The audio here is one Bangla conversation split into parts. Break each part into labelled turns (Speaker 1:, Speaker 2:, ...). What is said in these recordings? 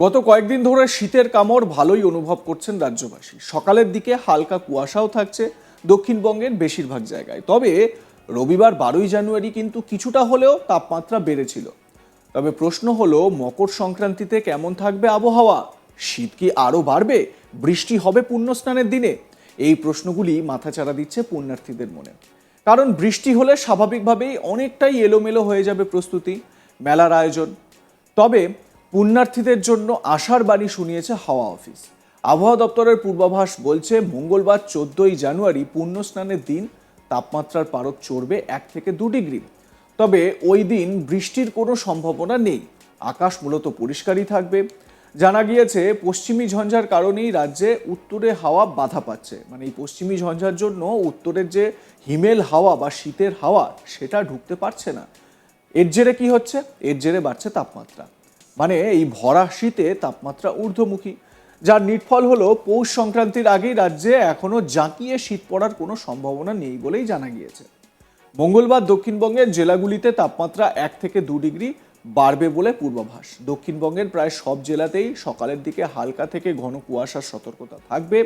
Speaker 1: গত কয়েকদিন ধরে শীতের কামড় ভালোই অনুভব করছেন রাজ্যবাসী। সকালের দিকে হালকা কুয়াশাও থাকছে দক্ষিণবঙ্গের বেশিরভাগ জায়গায়। তবে রবিবার বারোই জানুয়ারি কিন্তু কিছুটা হলেও তাপমাত্রা বেড়েছিল। তবে প্রশ্ন হলো, মকর সংক্রান্তিতে কেমন থাকবে আবহাওয়া? শীত কি আরও বাড়বে? বৃষ্টি হবে পুণ্যস্নানের দিনে? এই প্রশ্নগুলি মাথাচাড়া দিচ্ছে পুণ্যার্থীদের মনে। কারণ বৃষ্টি হলে স্বাভাবিকভাবেই অনেকটাই এলোমেলো হয়ে যাবে প্রস্তুতি, মেলার আয়োজন। তবে পুণ্যার্থীদের জন্য আশার বাণী শুনিয়েছে হাওয়া অফিস। আবহাওয়া দপ্তরের পূর্বাভাস বলছে, মঙ্গলবার চোদ্দই জানুয়ারি পুণ্যস্নানের দিন, তাপমাত্রার পারদ চড়বে এক থেকে দু ডিগ্রি। তবে ওই দিন বৃষ্টির কোনো সম্ভাবনা নেই। আকাশ মূলত পরিষ্কারই থাকবে। জানা গিয়েছে, পশ্চিমী ঝঞ্ঝার কারণেই রাজ্যে উত্তরে হাওয়া বাধা পাচ্ছে। মানে এই পশ্চিমী ঝঞ্ঝার জন্য উত্তরের যে হিমেল হাওয়া বা শীতের হাওয়া, সেটা ঢুকতে পারছে না। এর জেরে কি হচ্ছে? এর জেরে বাড়ছে তাপমাত্রা। মানে এই ভরা শীতে তাপমাত্রা ঊর্ধ্বমুখী, যার নিটফল হলো পৌষ সংক্রান্তির আগেই রাজ্যে এখনও জাঁকিয়ে শীত পড়ার কোনো সম্ভাবনা নেই বলেই জানা গিয়েছে। মঙ্গলবার দক্ষিণবঙ্গের জেলাগুলিতে তাপমাত্রা এক থেকে দু ডিগ্রি বাড়বে বলে পূর্বাভাস। দক্ষিণবঙ্গের প্রায় সব জেলাতেই সকালের দিকে হালকা থেকে ঘন কুয়াশার সতর্কতা থাকবে।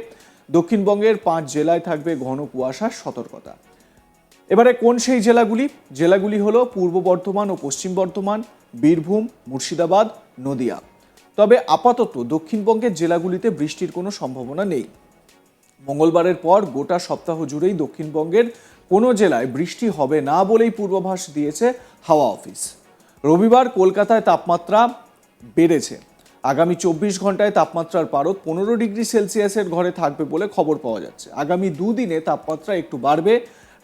Speaker 1: দক্ষিণবঙ্গের পাঁচ জেলায় থাকবে ঘন কুয়াশার সতর্কতা। এবারে কোন সেই জেলাগুলি? জেলাগুলি হলো পূর্ব বর্ধমান ও পশ্চিম বর্ধমান। বীরভূম, মুর্শিদাবাদ, নদিয়া। তবে আপাতত দক্ষিণবঙ্গের জেলাগুলিতে বৃষ্টির কোনো সম্ভাবনা নেই। মঙ্গলবারের পর গোটা সপ্তাহ জুড়েই দক্ষিণবঙ্গের কোনো জেলায় বৃষ্টি হবে না বলেই পূর্বাভাস দিয়েছে হাওয়া অফিস। রবিবার কলকাতায় তাপমাত্রা বেড়েছে। আগামী চব্বিশ ঘন্টায় তাপমাত্রার পারদ পনেরো ডিগ্রি সেলসিয়াসের ঘরে থাকবে বলে খবর পাওয়া যাচ্ছে। আগামী দুদিনে তাপমাত্রা একটু বাড়বে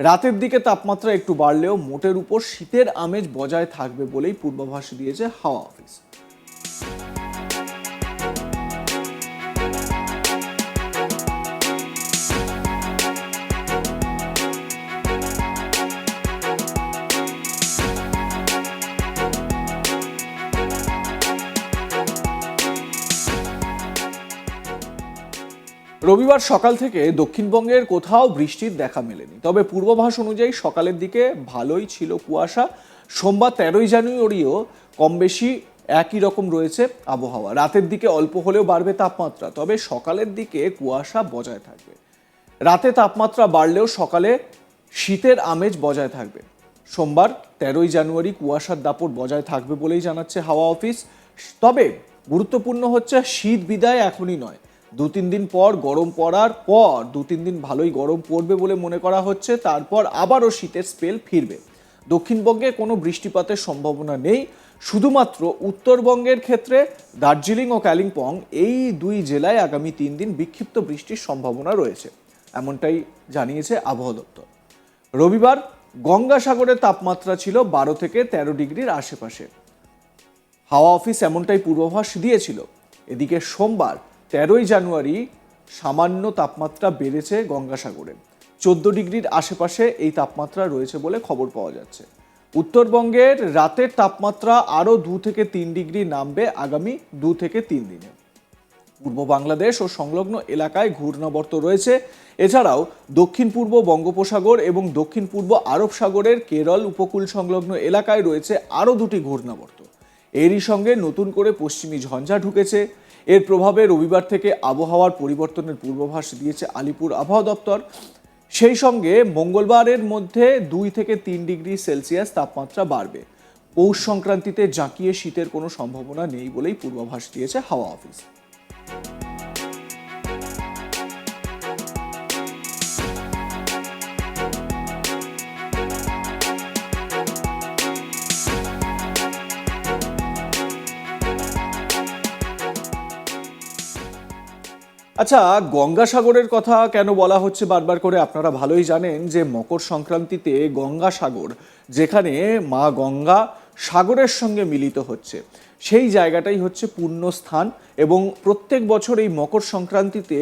Speaker 1: রাতের দিকে তাপমাত্রা একটু বাড়লেও মোটের উপর শীতের আমেজ বজায় থাকবে বলেই পূর্বাভাস দিয়েছে হাওয়া অফিস। রবিবার সকাল থেকে দক্ষিণবঙ্গের কোথাও বৃষ্টির দেখা মেলেনি। তবে পূর্বাভাস অনুযায়ী সকালের দিকে ভালোই ছিল কুয়াশা। সোমবার তেরোই জানুয়ারিও কম বেশি একই রকম রয়েছে আবহাওয়া। রাতের দিকে অল্প হলেও বাড়বে তাপমাত্রা, তবে সকালের দিকে কুয়াশা বজায় থাকবে। রাতে তাপমাত্রা বাড়লেও সকালে শীতের আমেজ বজায় থাকবে। সোমবার তেরোই জানুয়ারি কুয়াশার দাপট বজায় থাকবে বলেই জানাচ্ছে হাওয়া অফিস। তবে গুরুত্বপূর্ণ হচ্ছে শীত বিদায় এখনই নয়। দু তিন দিন পর গরম পড়ার পর, দু তিন দিন ভালোই গরম পড়বে বলে মনে করা হচ্ছে, তারপর আবারও শীতের স্পেল ফিরবে। দক্ষিণবঙ্গে কোনো বৃষ্টিপাতের সম্ভাবনা নেই, শুধুমাত্র উত্তরবঙ্গের ক্ষেত্রে দার্জিলিং ও কালিম্পং এই দুই জেলায় আগামী তিন দিন বিক্ষিপ্ত বৃষ্টির সম্ভাবনা রয়েছে, এমনটাই জানিয়েছে আবহাওয়া দপ্তর। রবিবার গঙ্গাসাগরের তাপমাত্রা ছিল বারো থেকে তেরো ডিগ্রির আশেপাশে। হাওয়া অফিস এমনটাই পূর্বাভাস দিয়েছিল। এদিকে সোমবার তেরোই জানুয়ারি সামান্য তাপমাত্রা বেড়েছে গঙ্গাসাগরে। চোদ্দ ডিগ্রির আশেপাশে এই তাপমাত্রা রয়েছে বলে খবর পাওয়া যাচ্ছে। উত্তরবঙ্গের রাতের তাপমাত্রা আরও দু থেকে তিন ডিগ্রি নামবে আগামী দু থেকে তিন দিনে। পূর্ব বাংলাদেশ ও সংলগ্ন এলাকায় ঘূর্ণাবর্ত রয়েছে। এছাড়াও দক্ষিণ পূর্ব বঙ্গোপসাগর এবং দক্ষিণ পূর্ব আরব সাগরের কেরল উপকূল সংলগ্ন এলাকায় রয়েছে আরও দুটি ঘূর্ণাবর্ত। এরই সঙ্গে নতুন করে পশ্চিমী ঝঞ্ঝা ঢুকেছে। এর প্রভাবে রবিবার থেকে আবহাওয়ার পরিবর্তনের পূর্বাভাস দিয়েছে আলিপুর আবহাওয়া দপ্তর। সেই সঙ্গে মঙ্গলবারের মধ্যে দুই থেকে তিন ডিগ্রি সেলসিয়াস তাপমাত্রা বাড়বে। পৌষ সংক্রান্তিতে জাঁকিয়ে শীতের কোনো সম্ভাবনা নেই বলেই পূর্বাভাস দিয়েছে হাওয়া অফিস। আচ্ছা গঙ্গাসাগরের কথা কেন বলা হচ্ছে বারবার করে? আপনারা ভালোই জানেন যে মকর সংক্রান্তিতে গঙ্গাসাগর, যেখানে মা গঙ্গা সাগরের সঙ্গে মিলিত হচ্ছে, সেই জায়গাটাই হচ্ছে পূর্ণ স্থান এবং প্রত্যেক বছর এই মকর সংক্রান্তিতে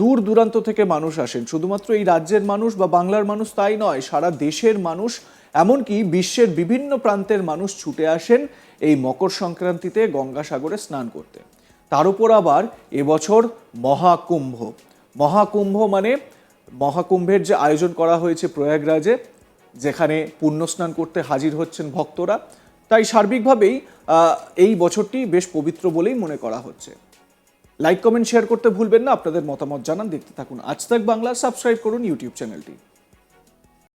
Speaker 1: দূর দূরান্ত থেকে মানুষ আসেন। শুধুমাত্র এই রাজ্যের মানুষ বা বাংলার মানুষ তাই নয়, সারা দেশের মানুষ, এমনকি বিশ্বের বিভিন্ন প্রান্তের মানুষ ছুটে আসেন এই মকর সংক্রান্তিতে গঙ্গাসাগরে স্নান করতে। তার উপর আবার এবছর মহাকুম্ভ। মহাকুম্ভ মানে মহাকুম্ভের যে আয়োজন করা হয়েছে প্রয়াগরাজে, যেখানে পুণ্যস্নান করতে হাজির হচ্ছেন ভক্তরা, তাই সার্বিকভাবেই এই বছরটি বেশ পবিত্র বলেই মনে করা হচ্ছে। লাইক, কমেন্ট, শেয়ার করতে ভুলবেন না, আপনাদের মতামত জানান, দেখতে থাকুন আজ তাক বাংলা, সাবস্ক্রাইব করুন ইউটিউব চ্যানেলটি।